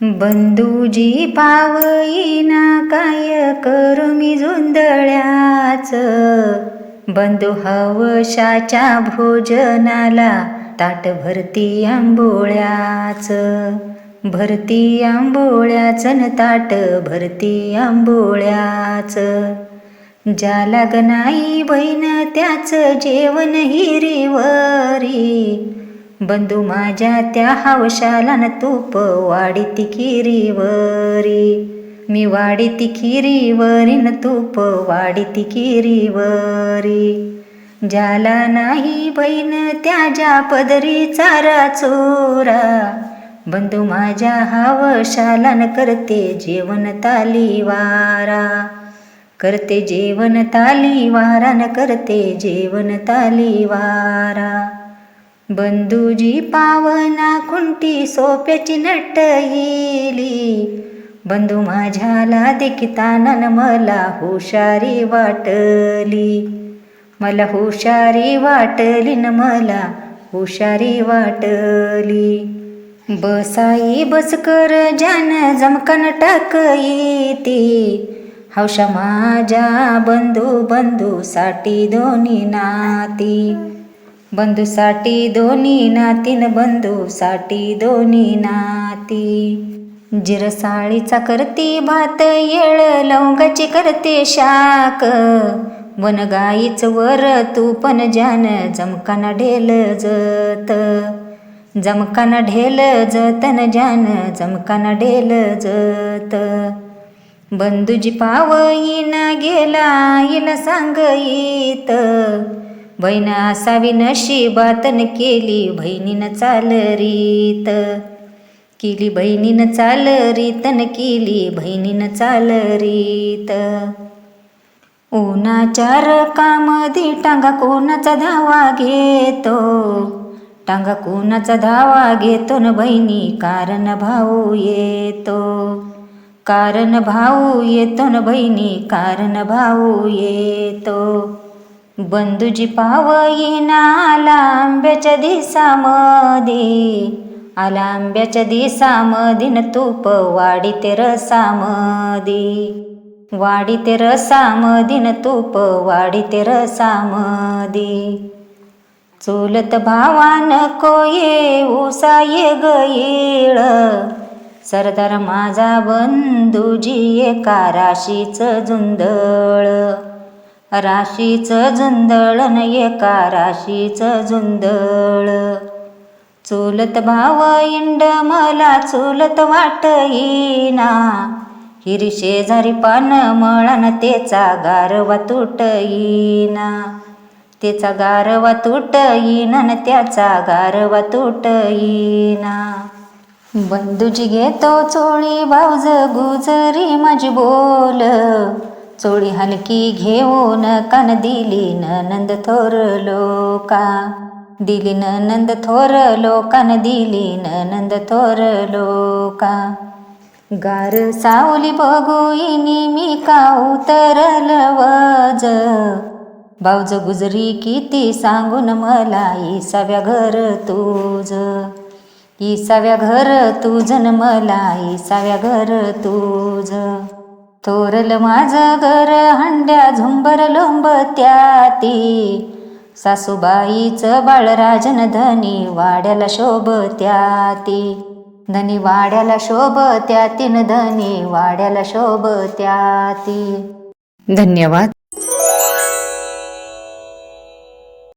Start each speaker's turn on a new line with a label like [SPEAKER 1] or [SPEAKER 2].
[SPEAKER 1] बंधूजी पावईना काय करू मी झुंदळ्याच बंधू हवशाच्या भोजनाला ताट भरती आंबोळ्याच. भरती आंबोळ्याच न ताट भरती आंबोळ्याच. ज्या लग्नाई बहीण त्याच जेवण हिरीवरी. बंधू माझ्या त्या हावशाला न तूप वाडीती किरीवरी मी वाढीती खिरीवरी न तूप वाढीती खिरीवरी. ज्याला नाही बहीण त्याच्या पदरी चारा चोरा बंधू माझ्या हावशाला न करते जेवण तालीवारा. करते जेवण तालीवारा न करते जेवण ताली वारा बंधूजी पावना खुंटी सोप्याची नट येली. बंधू माझ्याला देखताना न मला हुशारी वाटली. मला हुशारी वाटली न मला हुशारी वाटली. बसाई बस कर ज्यान जमकन टाक येते. हौशा माझ्या बंधू बंधू साठी दोन्ही नाती. बंधूसाठी दोन्ही नातीन बंधूसाठी दोन्ही नाती. जिरसाळीचा करते भात येळ लवंगाची करते शाक. वनगाईच वर तू पण जान जमकाना ढेल जत. जमकाना ढेल जतन जान जमकाना ढेल जत. बंधूजी पावईना गेला इला सांगईत बहीण असावी नशिबातन केली बहिणीनं चाल रीत. केली बहिणीनं चाल रीतन केली बहिणीनं चाल रीत. उन्हाच्या रकामधी टांगा कोणाचा धावा घेतो? टांगा कोणाचा धावा घेतो न बहिणी? कारण भाऊ येतो. कारण भाऊ येतो न बहिणी? कारण भाऊ येतो. बंधूजी पावई ना आलांब्याच्या दिसामध्ये आलांब्याच्या दिसामध्ये न तूप वाडी ते रसामध्ये वाडी ते रसामध्ये न तूप वाडी ते रसामध्ये चुलत भावान कोये उसा ये गईळ सरदार माझा बंधूजी एका राशीचं जुंदळ. राशीचं झुंदळन न एका राशीचं झुंदळ चुलत भाव इंड मला चुलत वाट येईना. हिरी शेजारी पान मळान तेचा गारवा तुट येईना. तेचा गारवा तुट येईन न त्याचा गारवा तुट येईना. बंधूजी घेतो चोळी भाऊज गुजरी माझी बोल. चोळी हलकी घेऊन कान दिली नंद थोर लोका. दिली नंद थोर लोकान दिली नंद थोर लोका. गार सावली बघुईनी मी का उतरल वज. भाऊज गुजरी किती सांगून मला इसाव्या घर तुझ. इसाव्या घर तुझन मला इसाव्या घर तुझ. थोरल माझं घर हंड्या झुंबर लोंब त्याती. सासूबाईचं बाळराजन धनी वाड्याला शोभ त्याती. धनी वाड्याला शोभ त्यातीन धनी वाड्याला शोभ त्याती. धन्यवाद.